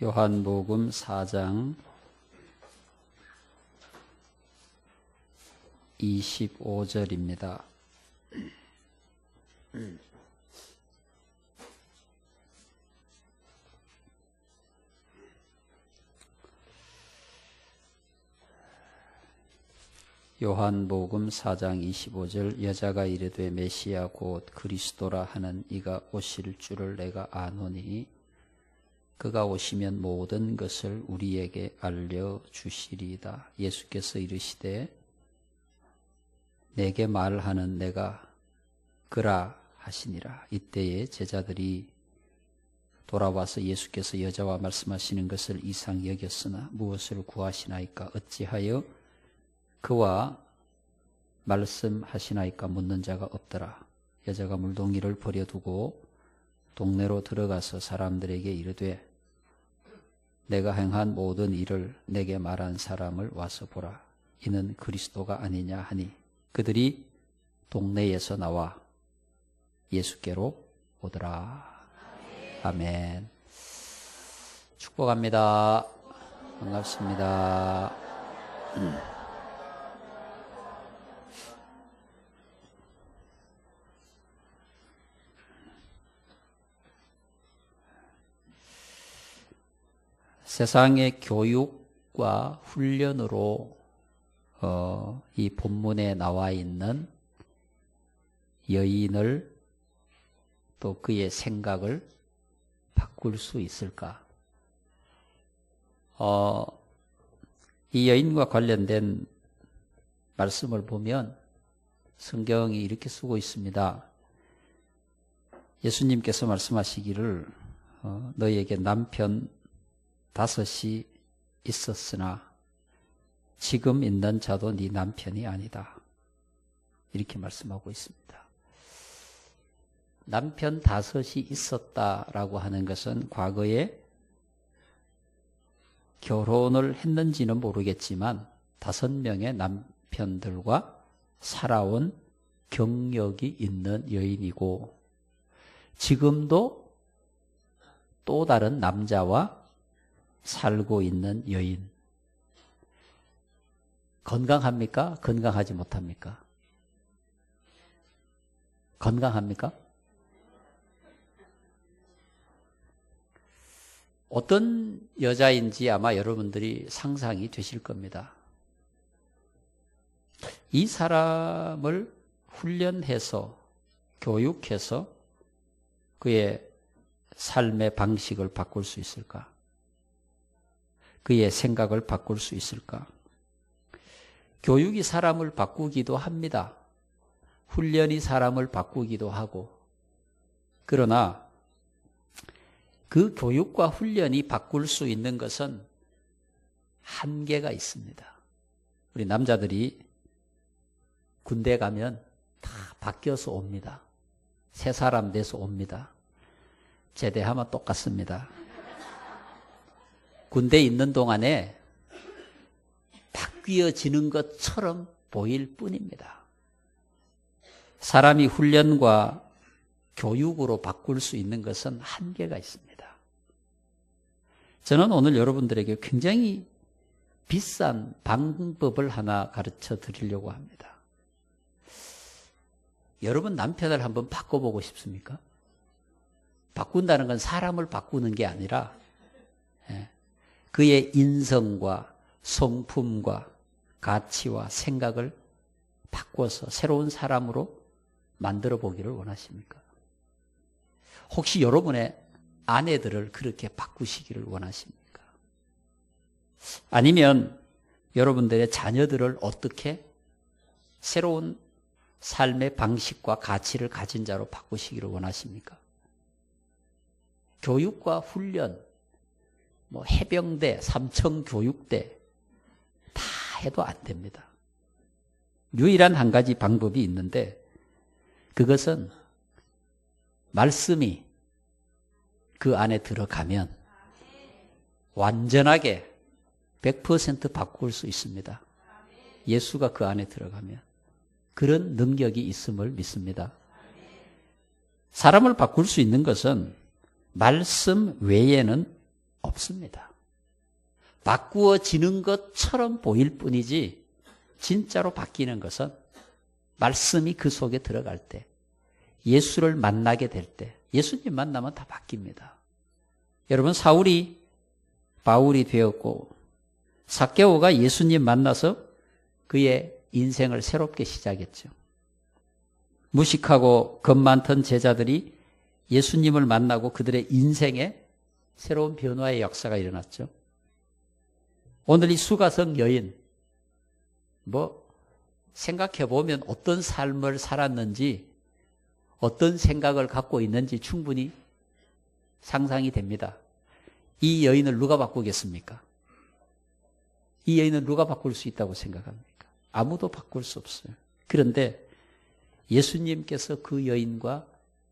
요한복음 4장 25절입니다. 요한복음 4장 25절 여자가 이르되 메시아 곧 그리스도라 하는 이가 오실 줄을 내가 아노니 그가 오시면 모든 것을 우리에게 알려 주시리이다. 예수께서 이르시되 내게 말하는 내가 그라 하시니라. 이때에 제자들이 돌아와서 예수께서 여자와 말씀하시는 것을 이상 여겼으나 무엇을 구하시나이까 어찌하여 그와 말씀하시나이까 묻는 자가 없더라. 여자가 물동이를 버려두고 동네로 들어가서 사람들에게 이르되 내가 행한 모든 일을 내게 말한 사람을 와서 보라. 이는 그리스도가 아니냐 하니 그들이 동네에서 나와 예수께로 오더라. 아멘. 축복합니다. 반갑습니다. 세상의 교육과 훈련으로 어, 이 본문에 나와 있는 여인을 또 그의 생각을 바꿀 수 있을까? 어, 이 여인과 관련된 말씀을 보면 성경이 이렇게 쓰고 있습니다. 예수님께서 말씀하시기를 어, 너에게 남편 다섯이 있었으나 지금 있는 자도 네 남편이 아니다. 이렇게 말씀하고 있습니다. 남편 다섯이 있었다라고 하는 것은 과거에 결혼을 했는지는 모르겠지만 다섯 명의 남편들과 살아온 경력이 있는 여인이고 지금도 또 다른 남자와 살고 있는 여인. 건강합니까? 건강하지 못합니까? 건강합니까? 어떤 여자인지 아마 여러분들이 상상이 되실 겁니다. 이 사람을 훈련해서, 교육해서 그의 삶의 방식을 바꿀 수 있을까? 그의 생각을 바꿀 수 있을까? 교육이 사람을 바꾸기도 합니다. 훈련이 사람을 바꾸기도 하고. 그러나 그 교육과 훈련이 바꿀 수 있는 것은 한계가 있습니다. 우리 남자들이 군대 가면 다 바뀌어서 옵니다. 새 사람 돼서 옵니다. 제대하면 똑같습니다. 군대에 있는 동안에 바뀌어지는 것처럼 보일 뿐입니다. 사람이 훈련과 교육으로 바꿀 수 있는 것은 한계가 있습니다. 저는 오늘 여러분들에게 굉장히 비싼 방법을 하나 가르쳐 드리려고 합니다. 여러분 남편을 한번 바꿔보고 싶습니까? 바꾼다는 건 사람을 바꾸는 게 아니라 예, 그의 인성과 성품과 가치와 생각을 바꿔서 새로운 사람으로 만들어 보기를 원하십니까? 혹시 여러분의 아내들을 그렇게 바꾸시기를 원하십니까? 아니면 여러분들의 자녀들을 어떻게 새로운 삶의 방식과 가치를 가진 자로 바꾸시기를 원하십니까? 교육과 훈련, 뭐 해병대, 삼청교육대 다 해도 안 됩니다. 유일한 한 가지 방법이 있는데 그것은 말씀이 그 안에 들어가면 완전하게 100% 바꿀 수 있습니다. 예수가 그 안에 들어가면 그런 능력이 있음을 믿습니다. 사람을 바꿀 수 있는 것은 말씀 외에는 없습니다. 바꾸어지는 것처럼 보일 뿐이지 진짜로 바뀌는 것은 말씀이 그 속에 들어갈 때 예수를 만나게 될 때 예수님 만나면 다 바뀝니다. 여러분 사울이 바울이 되었고 사케오가 예수님 만나서 그의 인생을 새롭게 시작했죠. 무식하고 겁 많던 제자들이 예수님을 만나고 그들의 인생에 새로운 변화의 역사가 일어났죠. 오늘 이 수가성 여인, 뭐, 생각해 보면 어떤 삶을 살았는지, 어떤 생각을 갖고 있는지 충분히 상상이 됩니다. 이 여인을 누가 바꾸겠습니까? 이 여인은 누가 바꿀 수 있다고 생각합니까? 아무도 바꿀 수 없어요. 그런데 예수님께서 그 여인과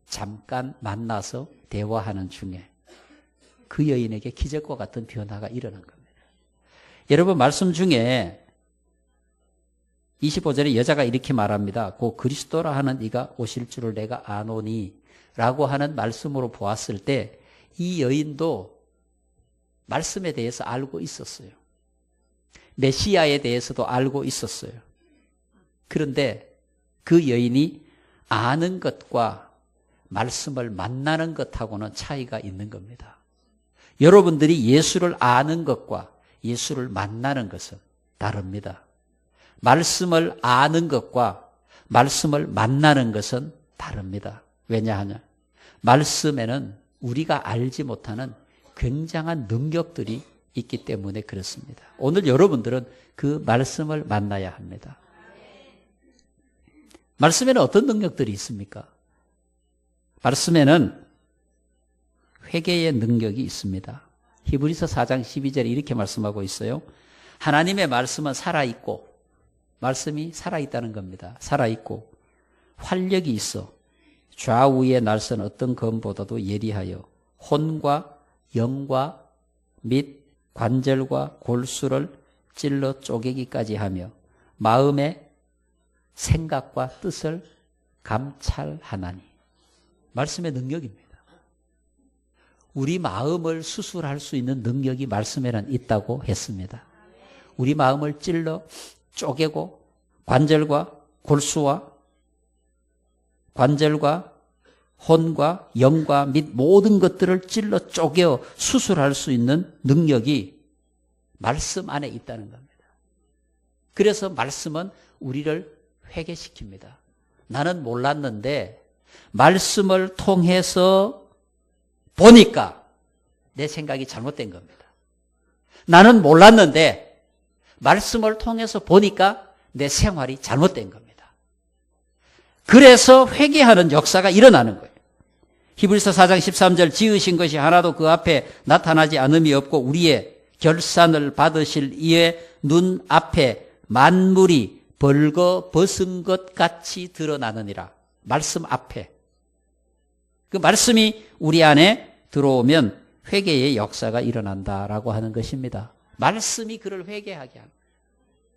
잠깐 만나서 대화하는 중에 그 여인에게 기적과 같은 변화가 일어난 겁니다. 여러분 말씀 중에 25절에 여자가 이렇게 말합니다. 고 그리스도라 하는 이가 오실 줄을 내가 아노니 라고 하는 말씀으로 보았을 때 이 여인도 말씀에 대해서 알고 있었어요. 메시아에 대해서도 알고 있었어요. 그런데 그 여인이 아는 것과 말씀을 만나는 것하고는 차이가 있는 겁니다. 여러분들이 예수를 아는 것과 예수를 만나는 것은 다릅니다. 말씀을 아는 것과 말씀을 만나는 것은 다릅니다. 왜냐하냐? 말씀에는 우리가 알지 못하는 굉장한 능력들이 있기 때문에 그렇습니다. 오늘 여러분들은 그 말씀을 만나야 합니다. 말씀에는 어떤 능력들이 있습니까? 말씀에는 회개의 능력이 있습니다. 히브리서 4장 12절에 이렇게 말씀하고 있어요. 하나님의 말씀은 살아있고, 말씀이 살아있다는 겁니다. 살아있고, 활력이 있어. 좌우의 날선 어떤 검보다도 예리하여 혼과 영과 및 관절과 골수를 찔러 쪼개기까지 하며 마음의 생각과 뜻을 감찰하나니. 말씀의 능력입니다. 우리 마음을 수술할 수 있는 능력이 말씀에는 있다고 했습니다. 우리 마음을 찔러 쪼개고 관절과 골수와 관절과 혼과 영과 및 모든 것들을 찔러 쪼개 수술할 수 있는 능력이 말씀 안에 있다는 겁니다. 그래서 말씀은 우리를 회개시킵니다. 나는 몰랐는데 말씀을 통해서 보니까 내 생각이 잘못된 겁니다. 나는 몰랐는데 말씀을 통해서 보니까 내 생활이 잘못된 겁니다. 그래서 회개하는 역사가 일어나는 거예요. 히브리서 4장 13절 지으신 것이 하나도 그 앞에 나타나지 않음이 없고 우리의 결산을 받으실 이의 눈 앞에 만물이 벌거 벗은 것 같이 드러나느니라. 말씀 앞에. 그 말씀이 우리 안에 들어오면 회개의 역사가 일어난다라고 하는 것입니다. 말씀이 그를 회개하게 합니다.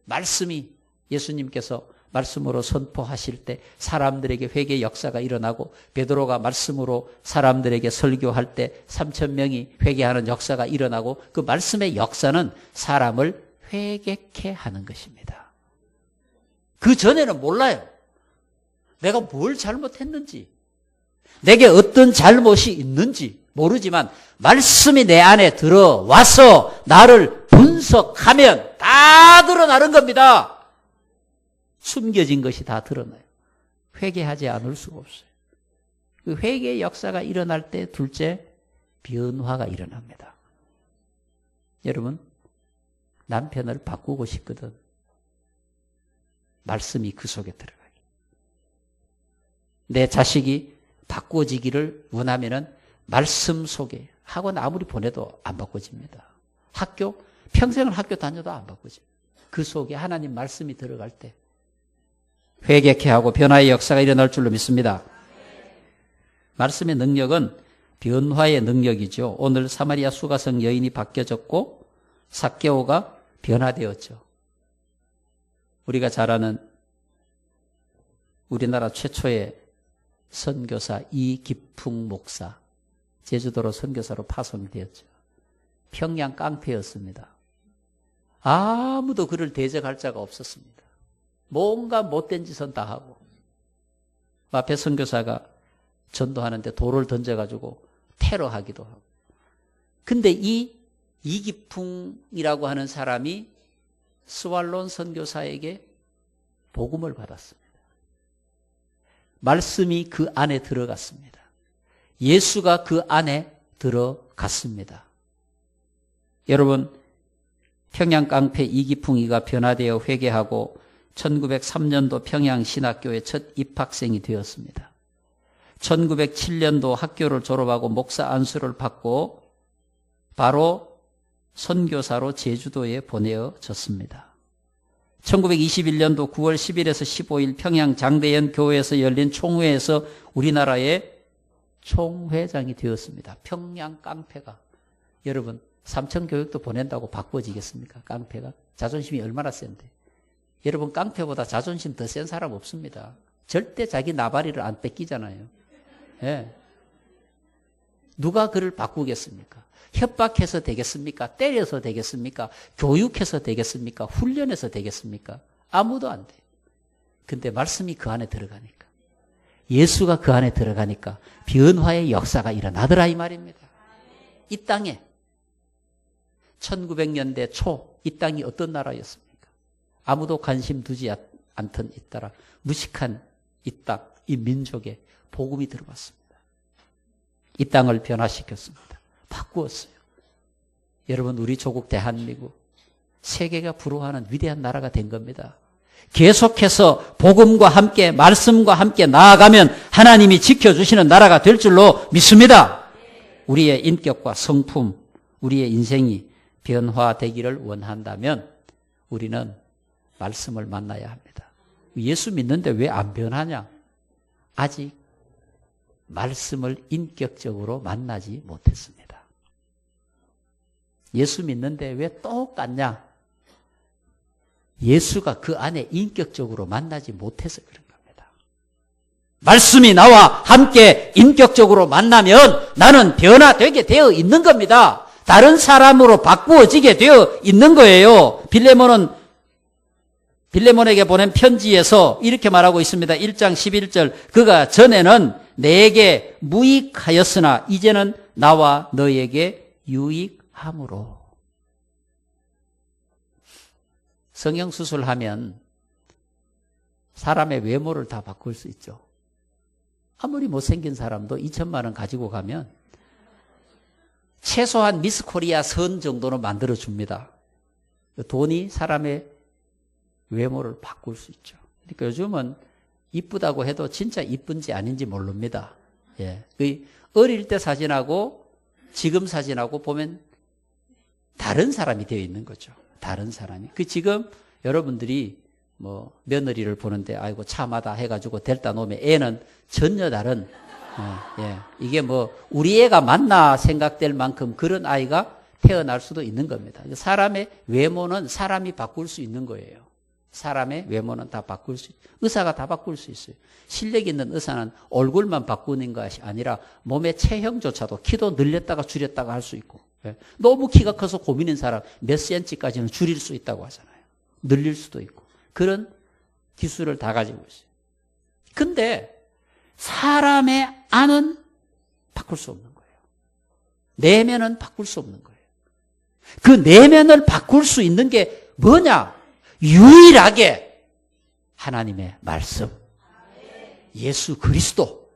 말씀이 예수님께서 말씀으로 선포하실 때 사람들에게 회개 역사가 일어나고 베드로가 말씀으로 사람들에게 설교할 때 3천 명이 회개하는 역사가 일어나고 그 말씀의 역사는 사람을 회개케 하는 것입니다. 그 전에는 몰라요. 내가 뭘 잘못했는지, 내게 어떤 잘못이 있는지 모르지만 말씀이 내 안에 들어와서 나를 분석하면 다 드러나는 겁니다. 숨겨진 것이 다 드러나요. 회개하지 않을 수가 없어요. 그 회개의 역사가 일어날 때 둘째 변화가 일어납니다. 여러분 남편을 바꾸고 싶거든. 말씀이 그 속에 들어가게. 내 자식이 바꿔지기를 원하면은 말씀 속에 학원 아무리 보내도 안 바꿔집니다. 학교 평생을 학교 다녀도 안 바꿔집니다. 그 속에 하나님 말씀이 들어갈 때 회개케 하고 변화의 역사가 일어날 줄로 믿습니다. 말씀의 능력은 변화의 능력이죠. 오늘 사마리아 수가성 여인이 바뀌어졌고 사개오가 변화되었죠. 우리가 잘 아는 우리나라 최초의 선교사 이기풍 목사 제주도로 선교사로 파송되었죠. 평양 깡패였습니다. 아무도 그를 대적할 자가 없었습니다. 뭔가 못된 짓은 다 하고 앞에 선교사가 전도하는데 돌을 던져가지고 테러하기도 하고 근데 이 이기풍이라고 하는 사람이 스왈론 선교사에게 복음을 받았습니다. 말씀이 그 안에 들어갔습니다. 예수가 그 안에 들어갔습니다. 여러분, 평양 깡패 이기풍이가 변화되어 회개하고 1903년도 평양 신학교의 첫 입학생이 되었습니다. 1907년도 학교를 졸업하고 목사 안수를 받고 바로 선교사로 제주도에 보내어졌습니다. 1921년도 9월 10일에서 15일 평양 장대현 교회에서 열린 총회에서 우리나라의 총회장이 되었습니다. 평양 깡패가 여러분 삼천 교육도 보낸다고 바꿔지겠습니까? 깡패가 자존심이 얼마나 센데 여러분 깡패보다 자존심 더 센 사람 없습니다. 절대 자기 나발이를 안 뺏기잖아요. 예. 누가 그를 바꾸겠습니까? 협박해서 되겠습니까? 때려서 되겠습니까? 교육해서 되겠습니까? 훈련해서 되겠습니까? 아무도 안 돼. 근데 말씀이 그 안에 들어가니까. 예수가 그 안에 들어가니까 변화의 역사가 일어나더라 이 말입니다. 이 땅에 1900년대 초 이 땅이 어떤 나라였습니까? 아무도 관심 두지 않던 이 따라 무식한 이 땅, 이 민족에 복음이 들어왔습니다. 이 땅을 변화시켰습니다. 바꾸었어요. 여러분, 우리 조국 대한민국, 세계가 부러워하는 위대한 나라가 된 겁니다. 계속해서 복음과 함께, 말씀과 함께 나아가면 하나님이 지켜주시는 나라가 될 줄로 믿습니다. 우리의 인격과 성품, 우리의 인생이 변화되기를 원한다면 우리는 말씀을 만나야 합니다. 예수 믿는데 왜 안 변하냐? 아직 말씀을 인격적으로 만나지 못했습니다. 예수 믿는데 왜 똑같냐? 예수가 그 안에 인격적으로 만나지 못해서 그런 겁니다. 말씀이 나와 함께 인격적으로 만나면 나는 변화되게 되어 있는 겁니다. 다른 사람으로 바꾸어지게 되어 있는 거예요. 빌레몬은 빌레몬에게 보낸 편지에서 이렇게 말하고 있습니다. 1장 11절. 그가 전에는 내게 무익하였으나 이제는 나와 너에게 유익 함으로. 성형 수술하면 사람의 외모를 다 바꿀 수 있죠. 아무리 못생긴 사람도 2천만 원 가지고 가면 최소한 미스 코리아 선 정도는 만들어 줍니다. 돈이 사람의 외모를 바꿀 수 있죠. 그러니까 요즘은 이쁘다고 해도 진짜 이쁜지 아닌지 모릅니다. 예. 그 어릴 때 사진하고 지금 사진하고 보면 다른 사람이 되어 있는 거죠. 다른 사람이. 그 지금 여러분들이 뭐 며느리를 보는데 아이고 참하다 해가지고 델다 놓으면 애는 전혀 다른 예, 예. 이게 뭐 우리 애가 맞나 생각될 만큼 그런 아이가 태어날 수도 있는 겁니다. 사람의 외모는 사람이 바꿀 수 있는 거예요. 사람의 외모는 다 바꿀 수, 의사가 다 바꿀 수 있어요. 실력 있는 의사는 얼굴만 바꾸는 것이 아니라 몸의 체형조차도 키도 늘렸다가 줄였다가 할 수 있고, 예. 너무 키가 커서 고민인 사람 몇 센치까지는 줄일 수 있다고 하잖아요. 늘릴 수도 있고. 그런 기술을 다 가지고 있어요. 근데 사람의 안은 바꿀 수 없는 거예요. 내면은 바꿀 수 없는 거예요. 그 내면을 바꿀 수 있는 게 뭐냐? 유일하게 하나님의 말씀. 예수 그리스도.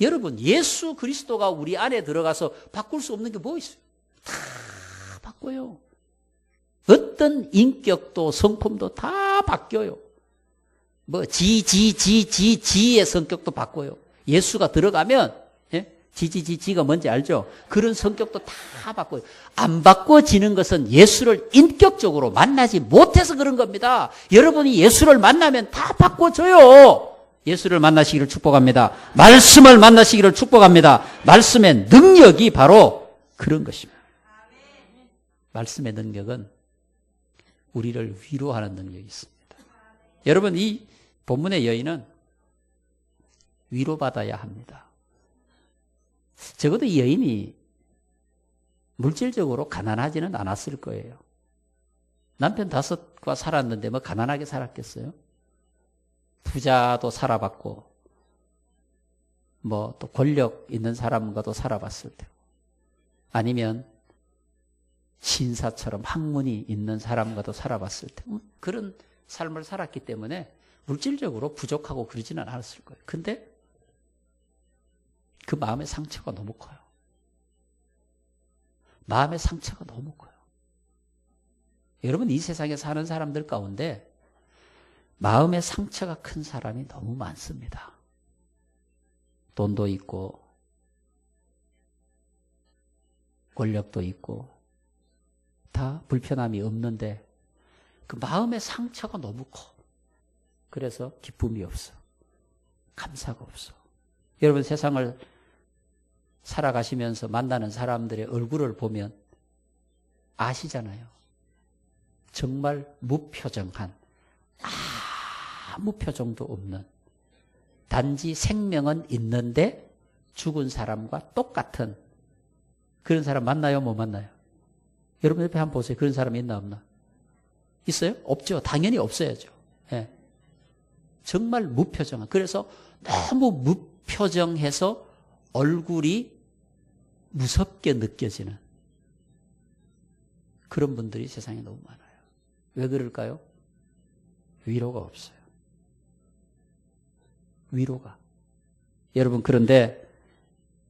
여러분, 예수 그리스도가 우리 안에 들어가서 바꿀 수 없는 게 뭐 있어요? 다 바꿔요. 어떤 인격도 성품도 다 바뀌어요. 뭐, 지, 지, 지, 지, 지의 성격도 바꿔요. 예수가 들어가면 예? 지지지지가 뭔지 알죠? 그런 성격도 다 바꿔요. 안 바꿔지는 것은 예수를 인격적으로 만나지 못해서 그런 겁니다. 여러분이 예수를 만나면 다 바꿔져요. 예수를 만나시기를 축복합니다. 말씀을 만나시기를 축복합니다. 말씀의 능력이 바로 그런 것입니다. 말씀의 능력은 우리를 위로하는 능력이 있습니다. 여러분, 이 본문의 여인은 위, 로 위로받아야 합니다. 적어도 이 여인이 물질적으로 가난하지는 않았을 거예요. 남편 다섯과 살았는데 뭐 가난하게 살았겠어요? 부자도 살아봤고, 뭐 또 권력 있는 사람과도 살아봤을 테고, 아니면 신사처럼 학문이 있는 사람과도 살아봤을 테고, 그런 삶을 살았기 때문에 물질적으로 부족하고 그러지는 않았을 거예요. 근데 그 마음의 상처가 너무 커요. 마음의 상처가 너무 커요. 여러분, 이 세상에 사는 사람들 가운데 마음의 상처가 큰 사람이 너무 많습니다. 돈도 있고, 권력도 있고, 다 불편함이 없는데, 그 마음의 상처가 너무 커. 그래서 기쁨이 없어. 감사가 없어. 여러분 세상을 살아가시면서 만나는 사람들의 얼굴을 보면 아시잖아요. 정말 무표정한, 아무 표정도 없는, 단지 생명은 있는데 죽은 사람과 똑같은 그런 사람 만나요? 못 만나요? 여러분 옆에 한번 보세요. 그런 사람 있나 없나? 있어요? 없죠. 당연히 없어야죠. 예. 정말 무표정한. 그래서 너무 무표정해서 얼굴이 무섭게 느껴지는 그런 분들이 세상에 너무 많아요. 왜 그럴까요? 위로가 없어요. 위로가. 여러분, 그런데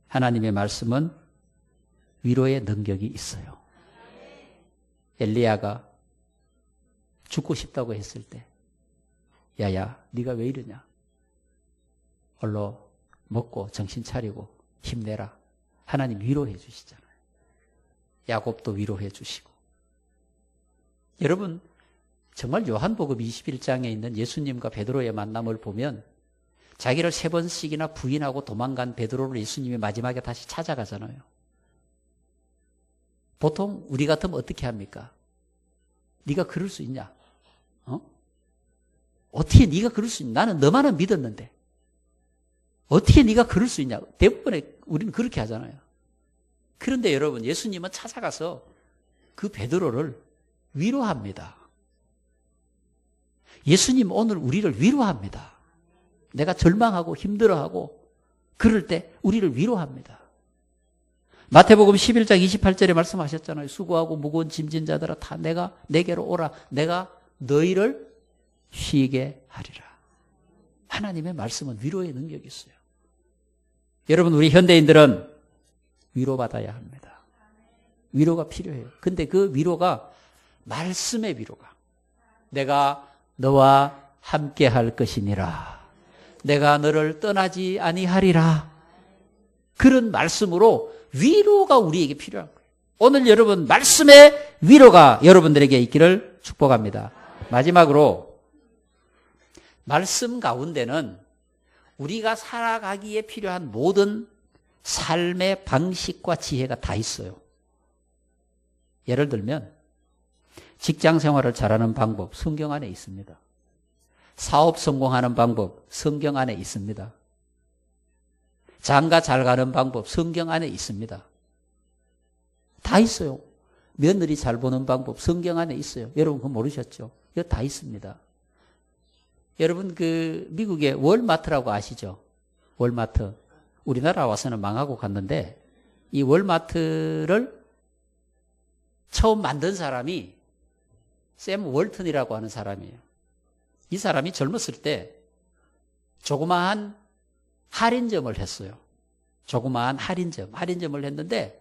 하나님의 말씀은 위로의 능력이 있어요. 엘리야가 죽고 싶다고 했을 때 야야 네가 왜 이러냐? 얼로 먹고 정신 차리고 힘내라. 하나님 위로해 주시잖아요. 야곱도 위로해 주시고. 여러분 정말 요한복음 21장에 있는 예수님과 베드로의 만남을 보면 자기를 세 번씩이나 부인하고 도망간 베드로를 예수님이 마지막에 다시 찾아가잖아요. 보통 우리 같으면 어떻게 합니까? 네가 그럴 수 있냐? 어? 어떻게 네가 그럴 수 있냐? 나는 너만은 믿었는데. 어떻게 네가 그럴 수 있냐? 대부분의 우리는 그렇게 하잖아요. 그런데 여러분, 예수님은 찾아가서 그 베드로를 위로합니다. 예수님 오늘 우리를 위로합니다. 내가 절망하고 힘들어하고 그럴 때 우리를 위로합니다. 마태복음 11장 28절에 말씀하셨잖아요. 수고하고 무거운 짐진 자들아 다 내가 내게로 오라. 내가 너희를 쉬게 하리라. 하나님의 말씀은 위로의 능력이 있어요. 여러분 우리 현대인들은 위로받아야 합니다. 위로가 필요해요. 근데 그 위로가 말씀의 위로가 내가 너와 함께 할 것이니라. 내가 너를 떠나지 아니하리라. 그런 말씀으로 위로가 우리에게 필요한 거예요. 오늘 여러분 말씀의 위로가 여러분들에게 있기를 축복합니다. 마지막으로 말씀 가운데는 우리가 살아가기에 필요한 모든 삶의 방식과 지혜가 다 있어요. 예를 들면 직장 생활을 잘하는 방법 성경 안에 있습니다. 사업 성공하는 방법 성경 안에 있습니다. 장가 잘 가는 방법 성경 안에 있습니다. 다 있어요. 며느리 잘 보는 방법 성경 안에 있어요. 여러분 그거 모르셨죠? 이거 다 있습니다. 여러분 그 미국의 월마트라고 아시죠? 월마트. 우리나라 와서는 망하고 갔는데 이 월마트를 처음 만든 사람이 샘 월튼이라고 하는 사람이에요. 이 사람이 젊었을 때 조그마한 할인점을 했어요. 조그마한 할인점, 할인점을 했는데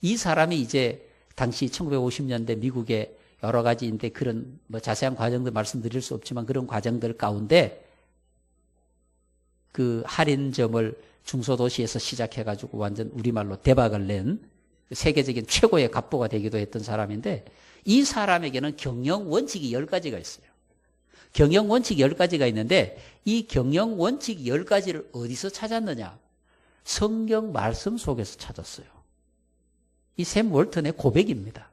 이 사람이 이제 당시 1950년대 미국의 여러 가지인데 그런 뭐 자세한 과정들 말씀드릴 수 없지만 그런 과정들 가운데 그 할인점을 중소도시에서 시작해가지고 완전 우리말로 대박을 낸 세계적인 최고의 갑부가 되기도 했던 사람인데 이 사람에게는 경영 원칙이 10가지가 있어요. 경영 원칙 10가지가 있는데 이 경영 원칙 10가지를 어디서 찾았느냐? 성경 말씀 속에서 찾았어요. 이 샘 월턴의 고백입니다.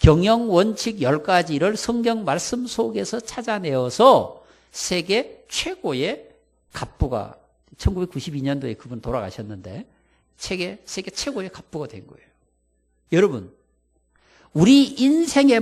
경영 원칙 10가지를 성경 말씀 속에서 찾아내어서 세계 최고의 갑부가 1992년도에 그분 돌아가셨는데 세계, 세계 최고의 갑부가 된 거예요. 여러분, 우리 인생의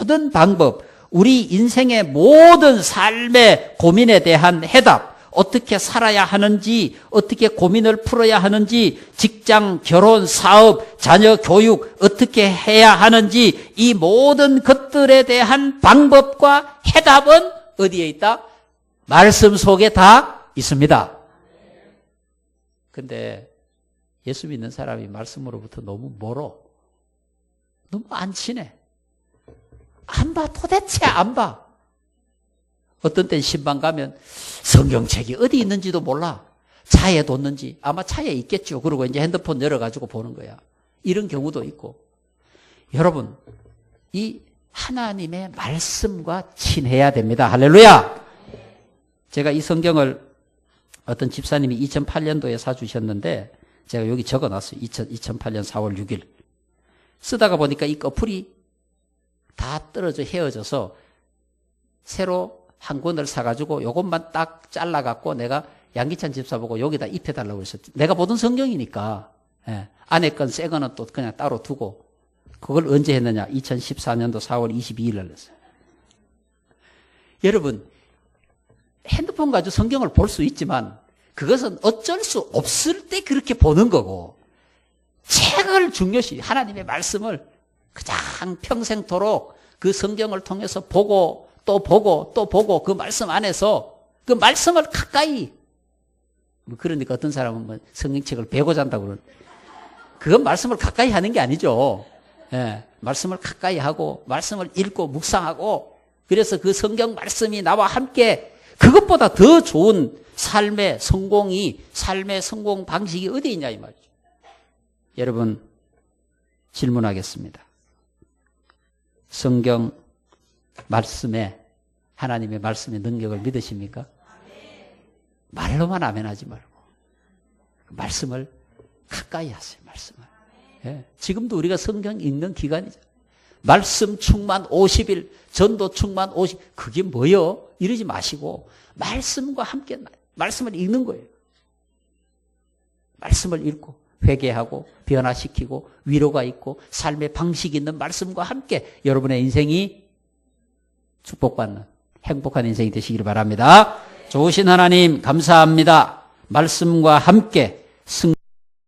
모든 방법, 우리 인생의 모든 삶의 고민에 대한 해답, 어떻게 살아야 하는지, 어떻게 고민을 풀어야 하는지, 직장, 결혼, 사업, 자녀 교육, 어떻게 해야 하는지, 이 모든 것들에 대한 방법과 해답은 어디에 있다? 말씀 속에 다 있습니다. 근데 예수 믿는 사람이 말씀으로부터 너무 멀어. 너무 안 친해. 안 봐, 도대체 안 봐. 어떤 땐 신방 가면 성경책이 어디 있는지도 몰라. 차에 뒀는지 아마 차에 있겠죠. 그리고 이제 핸드폰 열어가지고 보는 거야. 이런 경우도 있고. 여러분, 이 하나님의 말씀과 친해야 됩니다. 할렐루야! 제가 이 성경을 어떤 집사님이 2008년도에 사주셨는데 제가 여기 적어 놨어요. 2008년 4월 6일. 쓰다가 보니까 이 꺼풀이 다 떨어져 헤어져서 새로 한 권을 사가지고 요것만 딱 잘라갖고 내가 양기찬 집사 보고 여기다 입혀달라고 했었 내가 보던 성경이니까. 예. 안에 건 새 거는 또 그냥 따로 두고. 그걸 언제 했느냐? 2014년도 4월 22일 날 했어요. 여러분, 핸드폰 가지고 성경을 볼 수 있지만 그것은 어쩔 수 없을 때 그렇게 보는 거고 책을 중요시 하나님의 말씀을 가장 평생토록 그 성경을 통해서 보고 또 보고 또 보고 그 말씀 안에서 그 말씀을 가까이 뭐 그러니까 어떤 사람은 뭐 성경책을 베고 잔다고 그러는 그건 말씀을 가까이 하는 게 아니죠. 예, 말씀을 가까이 하고 말씀을 읽고 묵상하고 그래서 그 성경 말씀이 나와 함께 그것보다 더 좋은 삶의 성공이 삶의 성공 방식이 어디 있냐 이 말이죠. 여러분 질문하겠습니다. 성경 말씀에 하나님의 말씀의 능력을 믿으십니까? 말로만 아멘하지 말고 말씀을 가까이 하세요. 말씀을. 예, 지금도 우리가 성경 읽는 기간이죠. 말씀 충만 50일, 전도 충만 50, 그게 뭐요? 이러지 마시고, 말씀과 함께, 말씀을 읽는 거예요. 말씀을 읽고, 회개하고, 변화시키고, 위로가 있고, 삶의 방식이 있는 말씀과 함께 여러분의 인생이 축복받는 행복한 인생이 되시기를 바랍니다. 좋으신 하나님, 감사합니다. 말씀과 함께 승